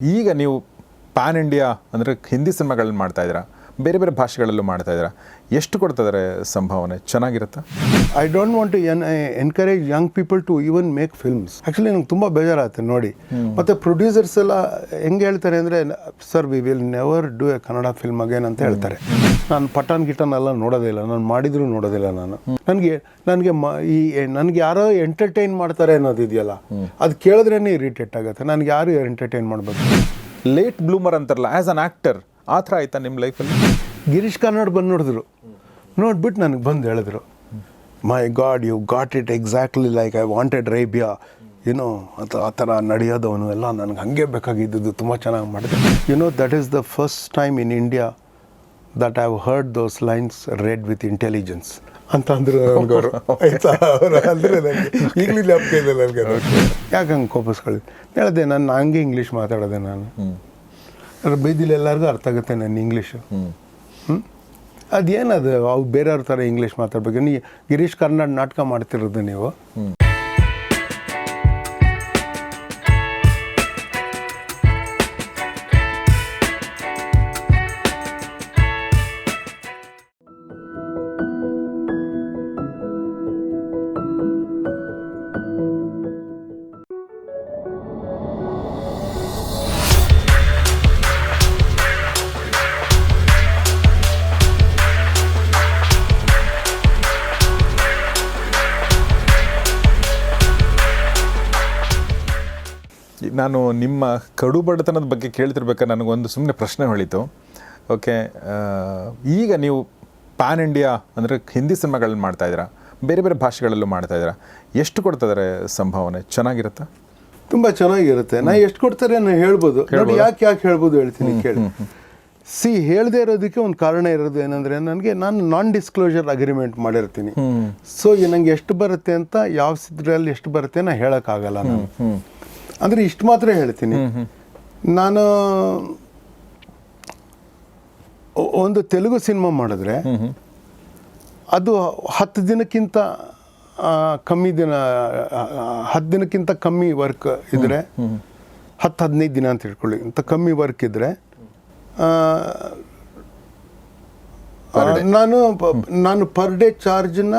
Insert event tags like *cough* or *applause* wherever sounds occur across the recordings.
ಈಗ ನೀವು PAN India ಅಂದರೆ ಹಿಂದಿ ಸಿನಿಮಾಗಳನ್ನ ಮಾಡ್ತಾ ಇದ್ದೀರಾ? ಬೇರೆ ಬೇರೆ ಭಾಷೆಗಳಲ್ಲೂ ಮಾಡ್ತಾ ಇದ್ದೀರಾ? ಎಷ್ಟು ಕೊಡ್ತಿದ್ದಾರೆ ಸಂಭಾವನೆ? ಚೆನ್ನಾಗಿರುತ್ತಾ? I don't want to en encourage young people to even make films actually ನಂಗೆ ತುಂಬ ಬೇಜಾರಾಗುತ್ತೆ ನೋಡಿ. ಮತ್ತು ಪ್ರೊಡ್ಯೂಸರ್ಸ್ ಎಲ್ಲ ಹೆಂಗೆ ಹೇಳ್ತಾರೆ ಅಂದರೆ sir we will never do a Kannada film again ಅಂತ ಹೇಳ್ತಾರೆ. ನಾನು ಪಟಾನ್ ಗಿಟನ್ ಎಲ್ಲ ನೋಡೋದಿಲ್ಲ ನಾನು ಮಾಡಿದ್ರೂ ನೋಡೋದಿಲ್ಲ ನಾನು. ನನಗೆ ನನಗೆ ಮ ಈ ನನಗೆ ಯಾರೋ ಎಂಟರ್ಟೈನ್ ಮಾಡ್ತಾರೆ ಅನ್ನೋದಿದೆಯಲ್ಲ ಅದು ಕೇಳಿದ್ರೇ ಇರಿಟೇಟ್ ಆಗುತ್ತೆ. ನನಗೆ ಯಾರು ಎಂಟರ್ಟೈನ್ ಮಾಡಬೇಕು? ಲೇಟ್ ಬ್ಲೂಮರ್ ಅಂತಾರಲ್ಲ ಆ್ಯಸ್ ಅನ್ ಆ್ಯಕ್ಟರ್ ಆ ಥರ ಆಯ್ತಾ ನಿಮ್ಮ ಲೈಫಲ್ಲಿ? ಗಿರೀಶ್ ಕಾರ್ನಾಡ್ ಬಂದು ನೋಡಿದ್ರು. ನೋಡ್ಬಿಟ್ಟು ನನಗೆ ಬಂದು ಹೇಳಿದ್ರು. My god you got it exactly like I wanted Rebia ಏನೋ ಅಂತ ಆ ಥರ ನಡೆಯೋದವನು ಎಲ್ಲ ನನಗೆ ಹಂಗೆ ಬೇಕಾಗಿದ್ದು ತುಂಬ ಚೆನ್ನಾಗಿ ಮಾಡಿದೆ you know that is the first time in India that I've heard those lines read with intelligence ಅಂತ ಅಂದರು ನನಗವರು ಆಯ್ತಾ? ಅವರು ಅಂದರೆ ನನಗೆ ಈಗಲೂ ಜ್ಞಾಪಕ ಇದೆ ನನಗೆ ಯಾಕೆ ಹಂಗೆ ಕೋಪಿಸ್ಕೊಳ್ಳಿ? ಹೇಳಿದೆ ನಾನು ಹಂಗೆ ಇಂಗ್ಲೀಷ್ ಮಾತಾಡೋದೆ ನಾನು. ಬೈದಿಲ್ಲ ಎಲ್ಲರಿಗೂ ಅರ್ಥ ಆಗುತ್ತೆ ನನ್ನ ಇಂಗ್ಲೀಷು ಹ್ಞೂ ಅದೇನದು? ಅವು ಬೇರೆಯವ್ರ ಥರ ಇಂಗ್ಲೀಷ್ ಮಾತಾಡ್ಬೇಕು. ನೀ ಗಿರೀಶ್ ಕರ್ನಾಡ್ ನಾಟಕ ಮಾಡ್ತಿರೋದು ನೀವು. ನಾನು ನಿಮ್ಮ ಕಡು ಬಡತನದ ಬಗ್ಗೆ ಕೇಳ್ತಿರ್ಬೇಕಾದ್ರೆ ನನಗೊಂದು ಸುಮ್ಮನೆ ಪ್ರಶ್ನೆ ಹೊಳಿತು. ಓಕೆ ಈಗ ನೀವು ಪ್ಯಾನ್ ಇಂಡಿಯಾ ಅಂದರೆ ಹಿಂದಿ ಸಿನಿಮಾಗಳನ್ನ ಮಾಡ್ತಾ ಇದ್ದೀರಾ? ಬೇರೆ ಬೇರೆ ಭಾಷೆಗಳಲ್ಲೂ ಮಾಡ್ತಾ ಇದ್ದೀರಾ? ಎಷ್ಟು ಕೊಡ್ತಿದ್ದಾರೆ ಸಂಭಾವನೆ? ಚೆನ್ನಾಗಿರುತ್ತಾ? ತುಂಬ ಚೆನ್ನಾಗಿರುತ್ತೆ. ನಾ ಎಷ್ಟು ಕೊಡ್ತಾರೆ ನಾನು ಹೇಳ್ಬೋದು. ನೋಡಿ ಯಾಕೆ ಯಾಕೆ ಹೇಳ್ಬೋದು ಹೇಳ್ತೀನಿ ಕೇಳಿ. ಸಿ ಹೇಳದೇ ಇರೋದಕ್ಕೆ ಒಂದು ಕಾರಣ ಇರೋದು ಏನಂದರೆ ನನಗೆ ನಾನು ನಾನ್ ಡಿಸ್ಕ್ಲೋಜರ್ ಅಗ್ರಿಮೆಂಟ್ ಮಾಡಿರ್ತೀನಿ ಸೊ ನನಗೆ ಎಷ್ಟು ಬರುತ್ತೆ ಅಂತ ಯಾವ ಸಿದ್ರಲ್ಲಿ ಎಷ್ಟು ಬರುತ್ತೆ ನಾನು ಹೇಳೋಕ್ಕಾಗಲ್ಲ ನಾನು. ಅಂದರೆ ಇಷ್ಟು ಮಾತ್ರ ಹೇಳ್ತೀನಿ. ನಾನು ಒಂದು ತೆಲುಗು ಸಿನಿಮಾ ಮಾಡಿದ್ರೆ ಅದು ಹತ್ತು ದಿನಕ್ಕಿಂತ ಕಮ್ಮಿ ದಿನ ಹತ್ತು ದಿನಕ್ಕಿಂತ ಕಮ್ಮಿ ವರ್ಕ್ ಇದ್ರೆ ಹತ್ತು ಹದಿನೈದು ದಿನ ಅಂತ ಹೇಳ್ಕೊಳ್ಳಿ ಅಂತ ಕಮ್ಮಿ ವರ್ಕ್ ಆ, ನಾನು ನಾನು ಪರ್ ಡೇ ಚಾರ್ಜನ್ನ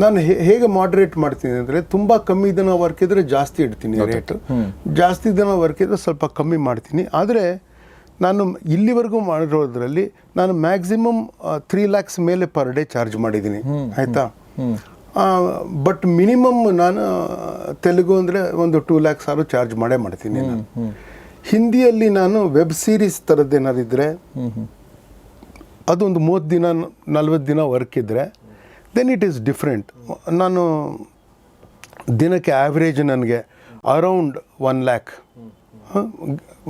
ನಾನು ಹೇಗೆ ಮಾಡ್ರೇಟ್ ಮಾಡ್ತೀನಿ ಅಂದರೆ ತುಂಬ ಕಮ್ಮಿ ದಿನ ವರ್ಕ್ ಇದ್ದರೆ ಜಾಸ್ತಿ ಇಡ್ತೀನಿ ರೇಟು ಜಾಸ್ತಿ ದಿನ ವರ್ಕ್ ಇದ್ದರೆ ಸ್ವಲ್ಪ ಕಮ್ಮಿ ಮಾಡ್ತೀನಿ. ಆದರೆ ನಾನು ಇಲ್ಲಿವರೆಗೂ ಮಾಡಿರೋದ್ರಲ್ಲಿ ನಾನು ಮ್ಯಾಕ್ಸಿಮಮ್ ತ್ರೀ ಲ್ಯಾಕ್ಸ್ ಮೇಲೆ ಪರ್ ಡೇ ಚಾರ್ಜ್ ಮಾಡಿದ್ದೀನಿ. ಆಯಿತಾ? ಬಟ್ ಮಿನಿಮಮ್ ನಾನು ತೆಲುಗು ಅಂದರೆ ಒಂದು ಟೂ ಲ್ಯಾಕ್ಸ್ ಆದರೂ ಚಾರ್ಜ್ ಮಾಡೇ ಮಾಡ್ತೀನಿ ನಾನು. ಹಿಂದಿಯಲ್ಲಿ ನಾನು ವೆಬ್ ಸೀರೀಸ್ ಥರದ್ದು ಇದ್ದರೆ ಅದೊಂದು ಮೂವತ್ತು ದಿನ ನಲ್ವತ್ತು ದಿನ ವರ್ಕ್ ಇದ್ದರೆ ದೆನ್ ಇಟ್ ಈಸ್ ಡಿಫ್ರೆಂಟ್ ನಾನು ದಿನಕ್ಕೆ ಆ್ಯಾವ್ರೇಜ್ ನನಗೆ ಅರೌಂಡ್ ಒನ್ ಲ್ಯಾಕ್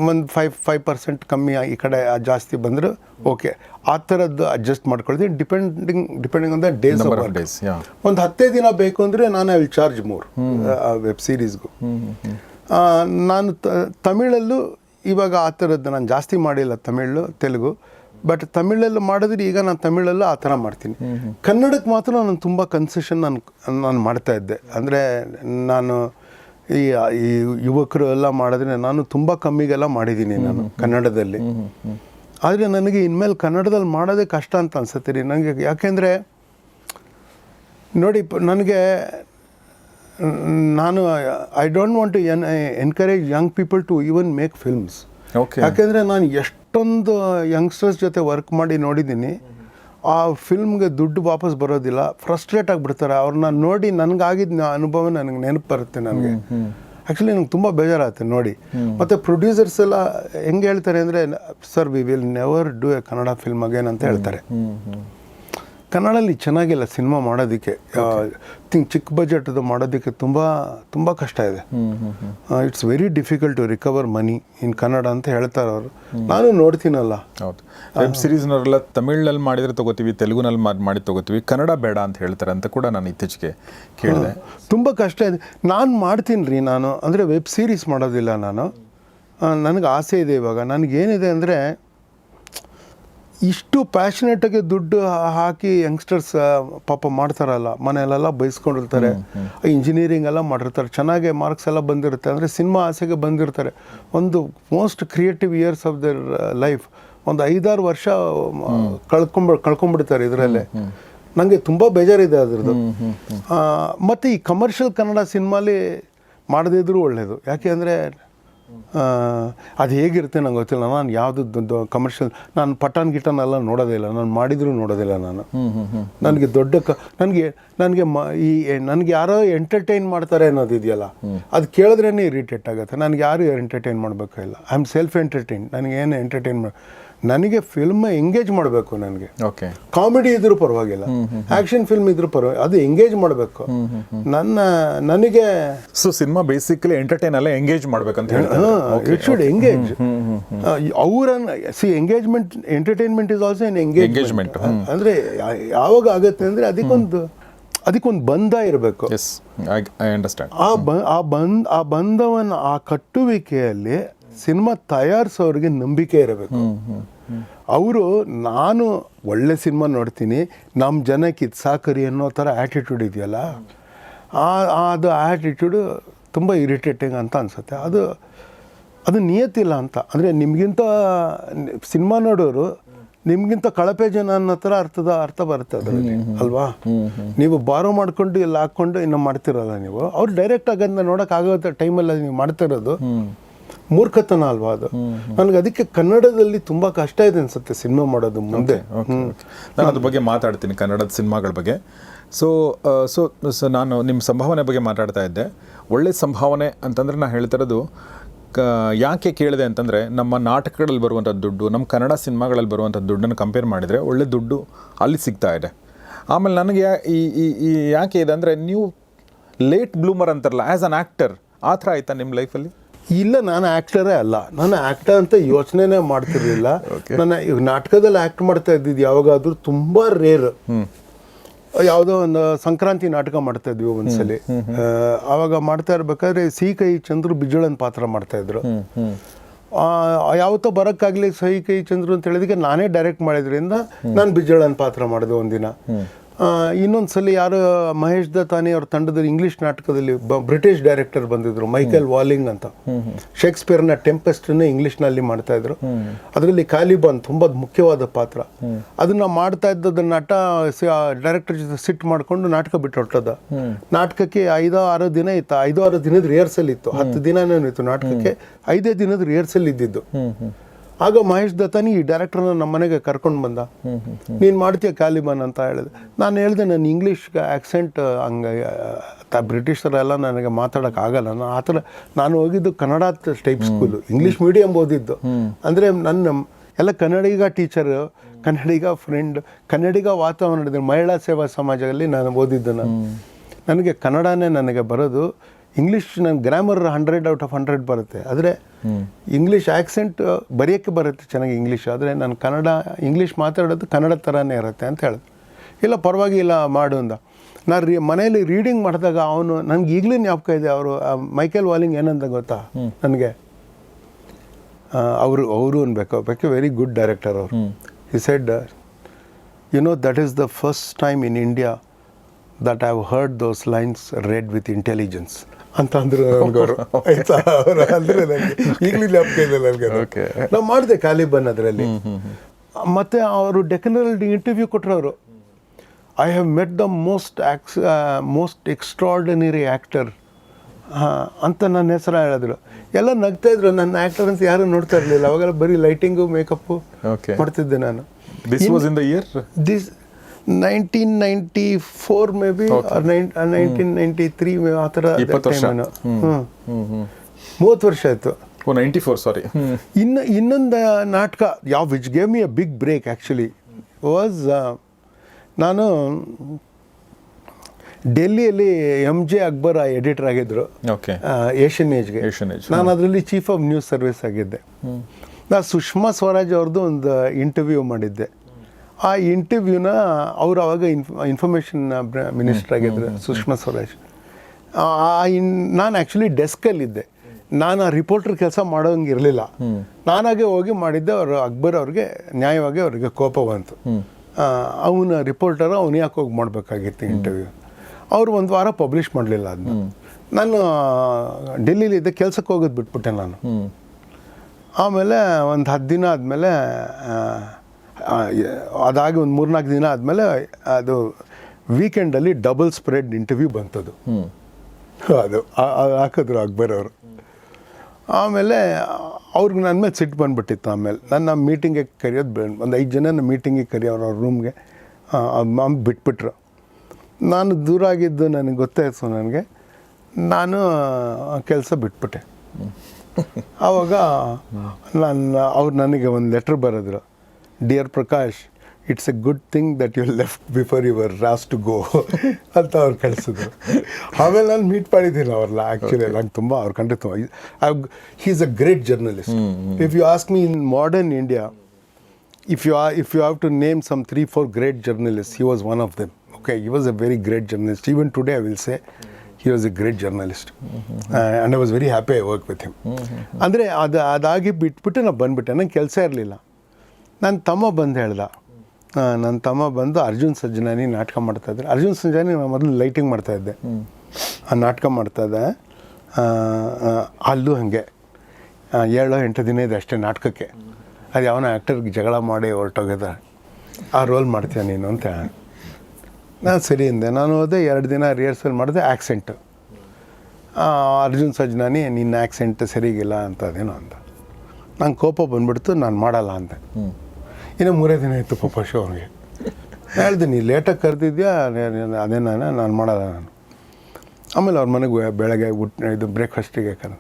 ಒಂದು ಫೈವ್ ಫೈವ್ ಪರ್ಸೆಂಟ್ ಕಮ್ಮಿ ಈ ಕಡೆ ಜಾಸ್ತಿ ಬಂದರೆ ಓಕೆ ಆ ಥರದ್ದು ಅಡ್ಜಸ್ಟ್ ಮಾಡ್ಕೊಳ್ತೀನಿ depending depending on the days days ಒಂದು ಹತ್ತೇ ದಿನ ಬೇಕು ಅಂದರೆ ನಾನು I will charge more web ಸೀರೀಸ್ಗೂ ನಾನು ತಮಿಳಲ್ಲೂ ಇವಾಗ ಆ ಥರದ್ದು ನಾನು ಜಾಸ್ತಿ ಮಾಡಿಲ್ಲ ತಮಿಳು ತೆಲುಗು. ಬಟ್ ತಮಿಳಲ್ಲಿ ಮಾಡಿದ್ರೆ ಈಗ ನಾನು ತಮಿಳಲ್ಲೂ ಆ ಥರ ಮಾಡ್ತೀನಿ. ಕನ್ನಡಕ್ಕೆ ಮಾತ್ರ ನಾನು ತುಂಬ ಕನ್ಸೆಷನ್ ನಾನು ನಾನು ಮಾಡ್ತಾ ಇದ್ದೆ. ಅಂದರೆ ನಾನು ಈ ಈ ಯುವಕರು ಎಲ್ಲ ಮಾಡಿದ್ರೆ ನಾನು ತುಂಬ ಕಮ್ಮಿಗೆಲ್ಲ ಮಾಡಿದ್ದೀನಿ ನಾನು ಕನ್ನಡದಲ್ಲಿ. ಆದರೆ ನನಗೆ ಇನ್ಮೇಲೆ ಕನ್ನಡದಲ್ಲಿ ಮಾಡೋದೇ ಕಷ್ಟ ಅಂತ ಅನ್ಸುತ್ತೆ ರೀ. ನನಗೆ ಯಾಕೆಂದರೆ ನೋಡಿ ನನಗೆ ನಾನು I don't want to en encourage young people to even make films okay ಯಾಕೆಂದರೆ ನಾನು ಎಷ್ಟೊಂದು ಯಂಗ್ಸ್ಟರ್ಸ್ ಜೊತೆ ವರ್ಕ್ ಮಾಡಿ ನೋಡಿದ್ದೀನಿ. ಆ ಫಿಲ್ಮ್ಗೆ ದುಡ್ಡು ವಾಪಸ್ ಬರೋದಿಲ್ಲ. ಫ್ರಸ್ಟ್ರೇಟ್ ಆಗಿಬಿಡ್ತಾರೆ. ಅವ್ರನ್ನ ನೋಡಿ ನನಗಾಗಿದ್ದ ಅನುಭವ ನನಗೆ ನೆನಪು ಬರುತ್ತೆ ನನಗೆ. ಆ್ಯಕ್ಚುಲಿ ನಂಗೆ ತುಂಬ ಬೇಜಾರಾಗುತ್ತೆ ನೋಡಿ. ಮತ್ತು ಪ್ರೊಡ್ಯೂಸರ್ಸ್ ಎಲ್ಲ ಹೆಂಗೆ ಹೇಳ್ತಾರೆ ಅಂದರೆ sir we will never do a Kannada film again ಅಂತ ಹೇಳ್ತಾರೆ. ಕನ್ನಡಲ್ಲಿ ಚೆನ್ನಾಗಿಲ್ಲ ಸಿನಿಮಾ ಮಾಡೋದಕ್ಕೆ. ಥಿಂಕ್ ಚಿಕ್ಕ ಬಜೆಟ್ದು ಮಾಡೋದಕ್ಕೆ ತುಂಬ ತುಂಬ ಕಷ್ಟ ಇದೆ. It's very difficult to recover money in Kannada ಅಂತ ಹೇಳ್ತಾರೆ ಅವರು. ನಾನು ನೋಡ್ತೀನಲ್ಲ. ಹೌದು. ವೆಬ್ ಸೀರೀಸ್ನವರೆಲ್ಲ ತಮಿಳ್ನಲ್ಲಿ ಮಾಡಿದರೆ ತಗೋತೀವಿ ತೆಲುಗುನಲ್ಲಿ ಮಾಡಿ ಮಾಡಿ ತಗೋತೀವಿ ಕನ್ನಡ ಬೇಡ ಅಂತ ಹೇಳ್ತಾರೆ ಅಂತ ಕೂಡ ನಾನು ಇತ್ತೀಚೆಗೆ ಕೇಳಿದೆ. ತುಂಬ ಕಷ್ಟ ಇದೆ. ನಾನು ಮಾಡ್ತೀನಿ ರೀ ನಾನು. ಅಂದರೆ ವೆಬ್ ಸೀರೀಸ್ ಮಾಡೋದಿಲ್ಲ ನಾನು. ನನಗೆ ಆಸೆ ಇದೆ ಇವಾಗ. ನನಗೇನಿದೆ ಅಂದರೆ ಇಷ್ಟು ಪ್ಯಾಷನೇಟಾಗಿ ದುಡ್ಡು ಹಾಕಿ ಯಂಗ್ಸ್ಟರ್ಸ್ ಪಾಪ ಮಾಡ್ತಾರಲ್ಲ ಮನೆಯಲ್ಲೆಲ್ಲ ಬೈಸ್ಕೊಂಡಿರ್ತಾರೆ. ಇಂಜಿನಿಯರಿಂಗ್ ಎಲ್ಲ ಮಾಡಿರ್ತಾರೆ. ಚೆನ್ನಾಗಿ ಮಾರ್ಕ್ಸ್ ಎಲ್ಲ ಬಂದಿರುತ್ತೆ. ಅಂದರೆ ಸಿನಿಮಾ ಆಸೆಗೆ ಬಂದಿರ್ತಾರೆ. ಒಂದು most creative years of their life ಒಂದು ಐದಾರು ವರ್ಷ ಕಳ್ಕೊಂಬ ಕಳ್ಕೊಂಡ್ಬಿಡ್ತಾರೆ ಇದರಲ್ಲೇ. ನನಗೆ ತುಂಬ ಬೇಜಾರಿದೆ ಅದರದ್ದು. ಮತ್ತು ಈ ಕಮರ್ಷಿಯಲ್ ಕನ್ನಡ ಸಿನಿಮಾಲಿ ಮಾಡದಿದ್ರೂ ಒಳ್ಳೆಯದು ಯಾಕೆ ಅಂದರೆ ಅದು ಹೇಗಿರುತ್ತೆ ನಂಗೆ ಗೊತ್ತಿಲ್ಲ. ನಾನು ಯಾವುದು ಕಮರ್ಷಿಯಲ್ ನಾನು ಪಟಾನ್ ಗಿಟಾನ್ ಎಲ್ಲ ನೋಡೋದೇ ಇಲ್ಲ. ನಾನು ಮಾಡಿದರೂ ನೋಡೋದಿಲ್ಲ ನಾನು. ನನಗೆ ದೊಡ್ಡ ಕ ನನಗೆ ನನಗೆ ಮ ಈ ನನಗೆ ಯಾರೋ ಎಂಟರ್ಟೈನ್ ಮಾಡ್ತಾರೆ ಅನ್ನೋದಿದೆಯಲ್ಲ ಅದು ಕೇಳಿದ್ರೇ ಇರಿಟೇಟ್ ಆಗುತ್ತೆ. ನನಗೆ ಯಾರು ಎಂಟರ್ಟೈನ್ ಮಾಡಬೇಕಾಗಿಲ್ಲ ಐ ಆಮ್ ಸೆಲ್ಫ್ ಎಂಟರ್ಟೈನ್ ನನಗೆ ಏನು ಎಂಟರ್ಟೈನ್ ಮಾಡಿ ನನಗೆ ಫಿಲ್ಮ್ ಎಂಗೇಜ್ ಮಾಡಬೇಕು ನನಗೆ. ಓಕೆ ಕಾಮಿಡಿ ಇದ್ರೂ ಪರವಾಗಿಲ್ಲ. ಆಕ್ಷನ್ ಫಿಲ್ಮ್ ಇದ್ರೂ ಪರವಾಗಿಲ್ಲ. ಅದು ಎಂಗೇಜ್ ಮಾಡಬೇಕು. ನನ್ನ ನನಗೆ ಸೊ ಸಿನಿಮಾ ಬೇಸಿಕಲಿ ಎಂಟರ್ಟೈನ್ ಅಲ್ಲ ಎಂಗೇಜ್ ಮಾಡ್ಬೇಕಂತ ಹೇಳಿ ಇಟ್ ಶುಡ್ ಎಂಗೇಜ್ ಅವರನ್ನ see engagement entertainment is also an engagement ಅಂದ್ರೆ ಯಾವಾಗ ಆಗುತ್ತೆ ಅಂದರೆ ಅದಕ್ಕೊಂದು ಅದಕ್ಕೊಂದು ಬಂಧ ಇರಬೇಕು. ಎಸ್ ಐ ಅಂಡರ್ಸ್ಟ್ಯಾಂಡ್ ಆ ಬ ಆ ಬಂದ್ ಆ ಬಂಧವನ್ನು ಆ ಕಟ್ಟುವಿಕೆಯಲ್ಲಿ ಸಿನಿಮಾ ತಯಾರಿಸೋರಿಗೆ ನಂಬಿಕೆ ಇರಬೇಕು. ಅವರು ನಾನು ಒಳ್ಳೆ ಸಿನಿಮಾ ನೋಡ್ತೀನಿ ನಮ್ಮ ಜನಕ್ಕೆ ಇದು ಸಾಕರಿ ಅನ್ನೋ ಥರ ಆ್ಯಟಿಟ್ಯೂಡ್ ಇದೆಯಲ್ಲ ಆ ಅದು ಆ್ಯಟಿಟ್ಯೂಡು ತುಂಬ ಇರಿಟೇಟಿಂಗ್ ಅಂತ ಅನಿಸುತ್ತೆ. ಅದು ಅದು ನಿಯತ್ತಿಲ್ಲ ಅಂತ. ಅಂದರೆ ನಿಮಗಿಂತ ಸಿನಿಮಾ ನೋಡೋರು ನಿಮಗಿಂತ ಕಳಪೆ ಜನ ಅನ್ನೋ ಥರ ಅರ್ಥದ ಅರ್ಥ ಬರುತ್ತೆ ಅದರಲ್ಲಿ ಅಲ್ವಾ? ನೀವು ಬಾರೋ ಮಾಡ್ಕೊಂಡು ಇಲ್ಲಿ ಹಾಕ್ಕೊಂಡು ಇನ್ನು ಮಾಡ್ತಿರಲ್ಲ ನೀವು. ಅವ್ರು ಡೈರೆಕ್ಟ್ ಅದನ್ನ ನೋಡೋಕ್ಕಾಗೋ ಟೈಮಲ್ಲಿ ನೀವು ಮಾಡ್ತಿರೋದು. ಮೂರ್ಖತನ ಅಲ್ವಾ ಅದು ನನಗೆ ಅದಕ್ಕೆ ಕನ್ನಡದಲ್ಲಿ ತುಂಬ ಕಷ್ಟ ಇದೆ ಅನ್ಸುತ್ತೆ ಸಿನಿಮಾ ಮಾಡೋದು ಮುಂದೆ. ನಾನು ಅದ್ರ ಬಗ್ಗೆ ಮಾತಾಡ್ತೀನಿ ಕನ್ನಡದ ಸಿನಿಮಾಗಳ ಬಗ್ಗೆ. ಸೊ ಸೊ ಸೊ ನಾನು ನಿಮ್ಮ ಸಂಭಾವನೆ ಬಗ್ಗೆ ಮಾತಾಡ್ತಾ ಇದ್ದೆ. ಒಳ್ಳೆ ಸಂಭಾವನೆ ಅಂತಂದ್ರೆ ನಾನು ಹೇಳ್ತಿರೋದು ಕ ಯಾಕೆ ಕೇಳಿದೆ ಅಂತಂದರೆ ನಮ್ಮ ನಾಟಕಗಳಲ್ಲಿ ಬರುವಂಥ ದುಡ್ಡು ನಮ್ಮ ಕನ್ನಡ ಸಿನಿಮಾಗಳಲ್ಲಿ ಬರುವಂಥ ದುಡ್ಡನ್ನು ಕಂಪೇರ್ ಮಾಡಿದರೆ ಒಳ್ಳೆ ದುಡ್ಡು ಅಲ್ಲಿ ಸಿಗ್ತಾ ಇದೆ. ಆಮೇಲೆ ನನಗೆ ಈ ಈ ಈ ಯಾಕೆ ಇದೆ ಅಂದರೆ ನೀವು ಲೇಟ್ ಬ್ಲೂಮರ್ ಅಂತಾರಲ್ಲ ಆ್ಯಸ್ ಅನ್ ಆ್ಯಕ್ಟರ್ ಆ ಥರ ಆಯಿತಾ ನಿಮ್ಮ ಲೈಫಲ್ಲಿ ಇಲ್ಲ ನಾನು ಆ್ಯಕ್ಟರೇ ಅಲ್ಲ. ನಾನು ಆ್ಯಕ್ಟರ್ ಅಂತ ಯೋಚನೆನೇ ಮಾಡ್ತಿರ್ಲಿಲ್ಲ. ನಾನು ಈಗ ನಾಟಕದಲ್ಲಿ ಆ್ಯಕ್ಟ್ ಮಾಡ್ತಾ ಇದ್ದಿದ್ದು ಯಾವಾಗಾದ್ರೂ ತುಂಬ ರೇರ್ ಯಾವುದೋ ಒಂದು ಸಂಕ್ರಾಂತಿ ನಾಟಕ ಮಾಡ್ತಾ ಇದ್ವಿ ಒಂದ್ಸಲಿ ಆವಾಗ ಮಾಡ್ತಾ ಇರ್ಬೇಕಾದ್ರೆ ಸಿ ಕೈ ಚಂದ್ರು ಬಿಜುಳನ್ ಪಾತ್ರ ಮಾಡ್ತಾ ಇದ್ರು. ಯಾವತ್ತೋ ಬರೋಕ್ಕಾಗಲಿ ಸಹಿ ಕೈ ಚಂದ್ರು ಅಂತ ಹೇಳಿದಕ್ಕೆ ನಾನೇ ಡೈರೆಕ್ಟ್ ಮಾಡಿದ್ರಿಂದ ನಾನು ಬಿಜಳನ್ ಪಾತ್ರ ಮಾಡಿದೆ ಒಂದಿನ. ಇನ್ನೊಂದು ಸಲ ಯಾರು ಮಹೇಶ್ ದತ್ತಾನಿ ಅವ್ರ ತಂಡದಲ್ಲಿ ಇಂಗ್ಲಿಷ್ ನಾಟಕದಲ್ಲಿ ಬ್ರಿಟಿಷ್ ಡೈರೆಕ್ಟರ್ ಬಂದಿದ್ರು, ಮೈಕೆಲ್ ವಾಲಿಂಗ್ ಅಂತ. ಶೇಕ್ಸ್ಪಿಯರ್ನ ಟೆಂಪೆಸ್ಟನ್ನು ಇಂಗ್ಲಿಷ್ನಲ್ಲಿ ಮಾಡ್ತಾ ಇದ್ರು. ಅದರಲ್ಲಿ ಕಾಲಿಬಾನ್ ತುಂಬ ಮುಖ್ಯವಾದ ಪಾತ್ರ. ಅದನ್ನ ಮಾಡ್ತಾ ಇದ್ದದ ನಟ ಡೈರೆಕ್ಟರ್ ಜೊತೆ ಸಿಟ್ ಮಾಡ್ಕೊಂಡು ನಾಟಕ ಬಿಟ್ಟು ಹೊಟ್ಟದ ನಾಟಕಕ್ಕೆ ಐದೋ ಆರು ದಿನ ಇತ್ತು. ಐದೋ ಆರು ದಿನದ ರಿಹರ್ಸಲ್ ಇತ್ತು. ಹತ್ತು ದಿನನೇ ಇತ್ತು ನಾಟಕಕ್ಕೆ. ಐದೇ ದಿನದ ರಿಹರ್ಸಲ್ ಇದ್ದಿದ್ದು. ಆಗ ಮಹೇಶ್ ದತ್ತಾನಿ ಈ ಡೈರೆಕ್ಟರ್ನ ನಮ್ಮ ಮನೆಗೆ ಕರ್ಕೊಂಡು ಬಂದ. ನೀನು ಮಾಡ್ತೀಯ ಕಾಲಿಬಾನ್ ಅಂತ ಹೇಳಿದೆ. ನಾನು ಹೇಳಿದೆ ನನ್ನ ಇಂಗ್ಲೀಷ್ ಆ್ಯಕ್ಸೆಂಟ್ ಹಂಗೆ ಬ್ರಿಟಿಷರೆಲ್ಲ ನನಗೆ ಮಾತಾಡೋಕೆ ಆಗಲ್ಲ. ನಾನು ಆ ಥರ ನಾನು ಹೋಗಿದ್ದು Kannada type school English medium ಓದಿದ್ದು. ಅಂದರೆ ನನ್ನ ಎಲ್ಲ ಕನ್ನಡಿಗ ಟೀಚರ್ ಕನ್ನಡಿಗ ಫ್ರೆಂಡ್ ಕನ್ನಡಿಗ ವಾತಾವರಣದಲ್ಲಿ ಮಹಿಳಾ ಸೇವಾ ಸಮಾಜದಲ್ಲಿ ನಾನು ಓದಿದ್ದು ನಾನು. ನನಗೆ ಕನ್ನಡನೇ ನನಗೆ ಬರೋದು. ಇಂಗ್ಲೀಷ್ ನನ್ನ grammar hundred out of hundred ಬರುತ್ತೆ. ಆದರೆ ಇಂಗ್ಲೀಷ್ ಆ್ಯಕ್ಸೆಂಟ್ ಬರೆಯೋಕ್ಕೆ ಬರುತ್ತೆ ಚೆನ್ನಾಗಿ ಇಂಗ್ಲೀಷ್ ಆದರೆ ನಾನು ಕನ್ನಡ ಇಂಗ್ಲೀಷ್ ಮಾತಾಡೋದು ಕನ್ನಡ ಥರನೇ ಇರುತ್ತೆ ಅಂತ ಹೇಳಿದೆ. ಇಲ್ಲ ಪರವಾಗಿಲ್ಲ ಮಾಡು ಅಂದ. ನಾನು ರೀ ಮನೆಯಲ್ಲಿ ರೀಡಿಂಗ್ ಮಾಡಿದಾಗ ಅವನು ನನಗೆ ಈಗಲೇ ಜ್ಞಾಪಕ ಇದೆ ಅವರು ಮೈಕೆಲ್ ವಾಲಿಂಗ್ ಏನಂತ ಗೊತ್ತಾ? ನನಗೆ ಅವರು ಅವರು ಅನ್ಬೇಕು. ಬೇಕು ವೆರಿ ಗುಡ್ ಡೈರೆಕ್ಟರ್ ಅವರು. He said you know that is the first time in India that I've heard those lines read with intelligence ಅಂತ ಅಂದ್ರು ನನಗೆ ಅವರು *laughs* ಆಯ್ತಾ? ಅವರು ಅಂದ್ರೆ ನನಗೆ ಈಗಲೂ ಜ್ಞಾಪಕ ಇದೆ ನನಗೆ. ನಾವು ಮಾಡಿದೆ ಕಾಲಿಬನ್ ಅದರಲ್ಲಿ. ಮತ್ತೆ ಅವರು ಡೆಕನಲ್ಲಿ ಇಂಟರ್ವ್ಯೂ ಕೊಟ್ಟರು ಅವರು I have met the most ex most extraordinary actor ಅಂತ ನನ್ನ ಹೆಸರು ಹೇಳಿದ್ರು. ಎಲ್ಲ ನಗ್ತಾ ಇದ್ರು. ನನ್ನ ಆ್ಯಕ್ಟರ್ ಅಂತ ಯಾರು ನೋಡ್ತಾ ಇರಲಿಲ್ಲ. ಅವಾಗೆಲ್ಲ ಬರೀ ಲೈಟಿಂಗು ಮೇಕಪ್ಪು. ಮಾಡ್ತಿದ್ದೆ ನಾನು. This was in the year this nineteen ninety four maybe nineteen ninety three ಆ ಥರ ಮೂವತ್ತು ವರ್ಷ ಆಯಿತು. ನೈಂಟಿ ಫೋರ್ ಸಾರಿ ಇನ್ನು ಇನ್ನೊಂದು ನಾಟಕ ಯಾವ which gave me a big break actually was ನಾನು ಡೆಲ್ಲಿಯಲ್ಲಿ ಎಂ ಜೆ ಅಕ್ಬರ್ ಎಡಿಟರ್ ಆಗಿದ್ದರು ಓಕೆ ಏಷ್ಯನ್ ಏಜ್ಗೆ ನಾನು ಅದರಲ್ಲಿ ಚೀಫ್ ಆಫ್ ನ್ಯೂಸ್ ಸರ್ವಿಸ್ ಆಗಿದ್ದೆ. ನಾನು ಸುಷ್ಮಾ ಸ್ವರಾಜ್ ಅವ್ರದ್ದು ಒಂದು ಇಂಟರ್ವ್ಯೂ ಮಾಡಿದ್ದೆ. ಆ ಇಂಟರ್ವ್ಯೂನ ಅವರು ಅವಾಗ ಇನ್ಫ್ ಇನ್ಫಾರ್ಮೇಷನ್ ಮಿನಿಸ್ಟರ್ ಆಗಿದ್ರು ಸುಷ್ಮಾ ಸ್ವರಾಜ್. ಆ ಇನ್ ನಾನು ಆ್ಯಕ್ಚುಲಿ ಡೆಸ್ಕಲ್ಲಿದ್ದೆ ನಾನು ಆ ರಿಪೋರ್ಟರ್ ಕೆಲಸ ಮಾಡೋಂಗಿರಲಿಲ್ಲ ನಾನಾಗೆ ಹೋಗಿ ಮಾಡಿದ್ದೆ ಅವರು ಅಕ್ಬರ್ ಅವ್ರಿಗೆ ನ್ಯಾಯವಾಗಿ ಅವರಿಗೆ ಕೋಪ ಬಂತು ಅವನ ರಿಪೋರ್ಟರ್ ಅವನು ಯಾಕೆ ಹೋಗಿ ಮಾಡಬೇಕಾಗಿತ್ತು ಇಂಟರ್ವ್ಯೂ ಅವರು ಒಂದು ವಾರ ಪಬ್ಲಿಷ್ ಮಾಡಲಿಲ್ಲ ಅದನ್ನ ನಾನು ಡೆಲ್ಲಿಲಿದ್ದೆ ಕೆಲಸಕ್ಕೆ ಹೋಗೋದು ಬಿಟ್ಬಿಟ್ಟೆ ನಾನು. ಆಮೇಲೆ ಒಂದು ಹತ್ತು ದಿನ ಆದಮೇಲೆ ಅದಾಗಿ ಒಂದು ಮೂರ್ನಾಲ್ಕು ದಿನ ಆದಮೇಲೆ ಅದು ವೀಕೆಂಡಲ್ಲಿ ಡಬಲ್ ಸ್ಪ್ರೆಡ್ ಇಂಟರ್ವ್ಯೂ ಬಂತದು. ಅದು ಹಾಕಿದ್ರು ಅಕ್ಬರ್ ಅವರು ಆಮೇಲೆ ಅವ್ರಿಗೆ ನನ್ನ ಮೇಲೆ ಸಿಟ್ಟು ಬಂದುಬಿಟ್ಟಿತ್ತು ಆಮೇಲೆ. ನನ್ನ ಮೀಟಿಂಗಿಗೆ ಕರೆಯೋದು ಬೇಡ ಒಂದು ಐದು ಜನನ ಮೀಟಿಂಗಿಗೆ ಕರೆಯೋರು ಅವ್ರ ರೂಮ್ಗೆ ಮಾಮ್ ಬಿಟ್ಬಿಟ್ರು. ನಾನು ದೂರ ಆಗಿದ್ದು ನನಗೆ ಗೊತ್ತಾಯಿತು ನನಗೆ. ನಾನು ಕೆಲಸ ಬಿಟ್ಬಿಟ್ಟೆ. ಆವಾಗ ನಾನು ಅವ್ರು ನನಗೆ ಒಂದು ಲೆಟ್ರ್ ಬರೆದ್ರು. Dear Prakash it's a good thing that you left before your Raas to go ಅಂತ ಅವ್ರು ಕಳಿಸಿದ್ರು. ಆಮೇಲೆ ನಾನು ಮೀಟ್ ಮಾಡಿದ್ದೀನಿ ಅವ್ರಲ್ಲ ಆ್ಯಕ್ಚುಲಿ ನಂಗೆ ತುಂಬ ಅವ್ರು ಕಂಡ್ರೆ ತುಂಬ he is a great journalist if you ask me in modern India if you if you have to name some three four great journalist he was one of them okay he was a very great journalist even today I will say he was a great journalist and I was very happy I work with him ಅಂದರೆ ಅದು ಅದಾಗಿ ಬಿಟ್ಬಿಟ್ಟು ನಾನು ಬಂದುಬಿಟ್ಟೆ. ನಂಗೆ ಕೆಲಸ ಇರಲಿಲ್ಲ. ನನ್ನ ತಮ್ಮ ಬಂದು ಹೇಳ್ದ. ನನ್ನ ತಮ್ಮ ಬಂದು ಅರ್ಜುನ್ ಸಜ್ಜನಾನಿ ನಾಟಕ ಮಾಡ್ತಾಯಿದ್ರು ಅರ್ಜುನ್ ಸಜ್ಜಾನಿ ನಾನು ಮೊದಲು ಲೈಟಿಂಗ್ ಮಾಡ್ತಾಯಿದ್ದೆ ಆ ನಾಟಕ ಮಾಡ್ತಾಯಿದ್ದೆ ಇದ್ದೆ. ಆ, ಅಲ್ಲೂ ಹಾಗೆ. ಏಳೋ ಎಂಟು ದಿನ ಇದೆ ಅಷ್ಟೇ ನಾಟಕಕ್ಕೆ. ಅದು ಯಾವನ ಆ್ಯಕ್ಟರ್ಗೆ ಜಗಳ ಮಾಡಿ ಹೊರಟೋಗ್ಯದ ಆ ರೋಲ್ ಮಾಡ್ತೀಯ ನೀನು ಅಂತ ನಾನು ಸರಿ ಅಂದೆ. ನಾನು ಹೋದೆ ಎರಡು ದಿನ ರಿಹರ್ಸಲ್ ಮಾಡಿದೆ ಆ್ಯಕ್ಸೆಂಟು ಅರ್ಜುನ್ ಸಜ್ಜನಾನಿ ನಿನ್ನ ಆ್ಯಕ್ಸೆಂಟ್ ಸರಿಗಿಲ್ಲ ಅಂತ ಅದೇನೋ ಅಂತ ನಂಗೆ ಕೋಪ ಬಂದ್ಬಿಡ್ತು ನಾನು ಮಾಡಲ್ಲ ಅಂದೆ. ಇನ್ನು ಮೂರೇ ದಿನ ಇತ್ತು ಪಾಪ ಶೋ ಅವ್ರಿಗೆ ಹೇಳ್ದೆ ನೀ ಲೇಟಾಗಿ ಕರೆದಿದ್ಯಾ? ಅದೇ ನಾನು ನಾನು ಮಾಡಲ್ಲ ನಾನು. ಆಮೇಲೆ ಅವ್ರ ಮನೆಗೆ ಬೆಳಗ್ಗೆ ಊಟ ಇದು ಬ್ರೇಕ್ಫಾಸ್ಟಿಗೆ ಕರ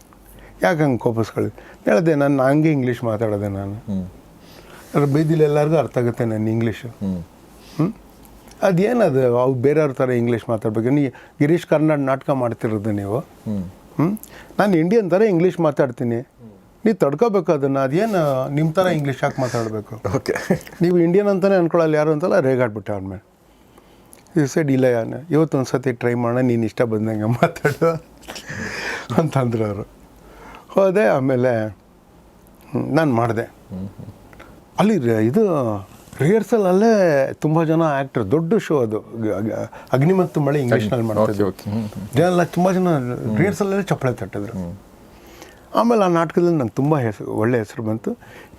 ಯಾಕೆ ಹಂಗೆ ಕೋಪಿಸ್ಕೊಳ್ಳಿ? ಹೇಳಿದೆ ನಾನು ಹಂಗೆ ಇಂಗ್ಲೀಷ್ ಮಾತಾಡೋದೆ ನಾನು. ಅದ್ರ ಬೈದಿಲ್ಲ ಎಲ್ಲರಿಗೂ ಅರ್ಥ ಆಗುತ್ತೆ ನನ್ನ ಇಂಗ್ಲೀಷು ಹ್ಞೂ ಅದೇನದು ಅವ್ರು ಬೇರೆಯವ್ರ ಥರ ಇಂಗ್ಲೀಷ್ ಮಾತಾಡ್ಬೇಕು. ನೀ ಗಿರೀಶ್ ಕರ್ನಾಡ್ ನಾಟಕ ಮಾಡ್ತಿರೋದು ನೀವು? ಹ್ಞೂ ನಾನು ಇಂಡಿಯನ್ ಥರ ಇಂಗ್ಲೀಷ್ ಮಾತಾಡ್ತೀನಿ. ನೀವು ತಡ್ಕೋಬೇಕು ಅದನ್ನು. ಅದೇನು ನಿಮ್ಮ ಥರ ಇಂಗ್ಲೀಷ್ ಹಾಕಿ ಮಾತಾಡಬೇಕು? ಓಕೆ ನೀವು ಇಂಡಿಯನ್ ಅಂತಲೇ ಅನ್ಕೊಳ್ಳಲ್ಲ ಯಾರು ಅಂತಲ್ಲ ರೇಗಾಡ್ಬಿಟ್ಟೆ ಬಿಟ್ಟ ಆರ್ಮೇ ಈ ಸೈಡ್ ಇಲ್ಲ ಯಾನೆ ಇವತ್ತು ಒಂದು ಸತಿ ಟ್ರೈ ಮಾಡೋಣ ನೀನು ಇಷ್ಟ ಬಂದಂಗೆ ಮಾತಾಡು. ಅಂತಂದ್ರು ಅವರು. ಹೋದೆ ಆಮೇಲೆ ನಾನು ಮಾಡಿದೆ. ಅಲ್ಲಿ ಇದು ರಿಹರ್ಸಲ್ ಅಲ್ಲೇ ತುಂಬ ಜನ ಆ್ಯಕ್ಟರ್ ದೊಡ್ಡ ಶೋ ಅದು. ಅಗ್ನಿ ಮತ್ತು ಮಳೆ ಇಂಗ್ಲೀಷ್ನಲ್ಲಿ ಹ್ಮ್ ಜನ ತುಂಬ ಜನ ರಿಹರ್ಸಲ್ಲೇ ಚಪ್ಪಳೆ ತಟ್ಟಿದ್ರು. ಆಮೇಲೆ ಆ ನಾಟಕದಲ್ಲಿ ನಂಗೆ ತುಂಬ ಹೆಸರು ಒಳ್ಳೆ ಹೆಸರು ಬಂತು.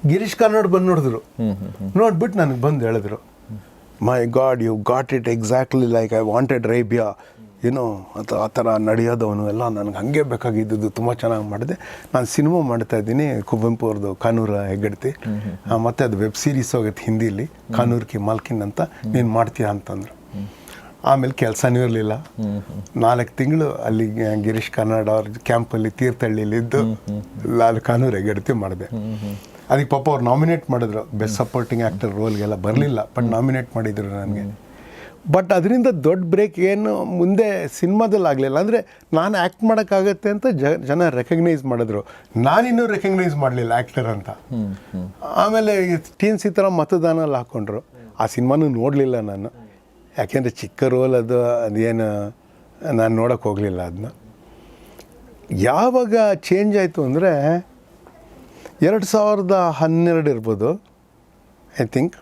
ಗಿರೀಶ್ ಕಾರ್ನಾಡ್ ಬಂದು ನೋಡಿದ್ರು. ನೋಡ್ಬಿಟ್ಟು ನನಗೆ ಬಂದು ಹೇಳಿದ್ರು. My god you got it exactly like I wanted ರೈಬಿಯಾ ಏನೋ ಅಂತ ಆ ಥರ ನಡೆಯೋದವನು ಎಲ್ಲ ನನಗೆ ಹಾಗೆ ಬೇಕಾಗಿದ್ದು ತುಂಬ ಚೆನ್ನಾಗಿ ಮಾಡಿದೆ. ನಾನು ಸಿನಿಮಾ ಮಾಡ್ತಾ ಇದ್ದೀನಿ ಕುವೆಂಪು ಅವ್ರದ್ದು ಕಾನೂರ ಹೆಗ್ಗಡ್ತಿ. ಮತ್ತು ಅದು ವೆಬ್ ಸೀರೀಸ್ ಹೋಗುತ್ತೆ ಹಿಂದಿಲಿ ಕಾನೂರ್ ಕಿ ಮಾಲ್ಕಿನ್ ಅಂತ. ನೀನು ಮಾಡ್ತೀಯಾ ಅಂತಂದ್ರು. ಆಮೇಲೆ ಕೆಲಸನೂ ಇರಲಿಲ್ಲ. ನಾಲ್ಕು ತಿಂಗಳು ಅಲ್ಲಿ ಗಿರೀಶ್ ಕನ್ನಡ ಅವ್ರ ಕ್ಯಾಂಪಲ್ಲಿ ತೀರ್ಥಹಳ್ಳಿಲಿದ್ದು ಲಾಲ್ ಕಾನೂರ್ ಹೆಗ್ಗಡ್ತಿ ಮಾಡಿದೆ. ಅದಕ್ಕೆ ಪಾಪ ಅವ್ರು ನಾಮಿನೇಟ್ ಮಾಡಿದ್ರು. ಬೆಸ್ಟ್ ಸಪೋರ್ಟಿಂಗ್ ಆ್ಯಕ್ಟರ್ ರೋಲ್ಗೆಲ್ಲ ಬರಲಿಲ್ಲ. ಬಟ್ ನಾಮಿನೇಟ್ ಮಾಡಿದ್ರು ನನಗೆ. ಬಟ್ ಅದರಿಂದ ದೊಡ್ಡ ಬ್ರೇಕ್ ಏನು ಮುಂದೆ ಸಿನಿಮಾದಲ್ಲಿ ಆಗಲಿಲ್ಲ. ಅಂದರೆ ನಾನು ಆ್ಯಕ್ಟ್ ಮಾಡೋಕ್ಕಾಗತ್ತೆ ಅಂತ ಜನ ರೆಕಗ್ನೈಸ್ ಮಾಡಿದ್ರು. ನಾನಿನ್ನೂ ರೆಕಗ್ನೈಸ್ ಮಾಡಲಿಲ್ಲ ಆ್ಯಕ್ಟರ್ ಅಂತ. ಆಮೇಲೆ ಟೀನ್ಸ್ ಈ ಥರ ಮತದಾನಲ್ಲಿ ಹಾಕ್ಕೊಂಡ್ರು ಆ ಸಿನಿಮಾನೂ ನೋಡಲಿಲ್ಲ ನಾನು. ಯಾಕೆಂದರೆ ಚಿಕ್ಕ ರೋಲ್ ಅದು, ಅದೇನು ನಾನು ನೋಡೋಕ್ಕೆ ಹೋಗಲಿಲ್ಲ ಅದನ್ನ ಯಾವಾಗ ಚೇಂಜ್ ಆಯಿತು ಅಂದರೆ, ಎರಡು ಸಾವಿರದ ಹನ್ನೆರಡು ಇರ್ಬೋದು ಐ ಥಿಂಕ್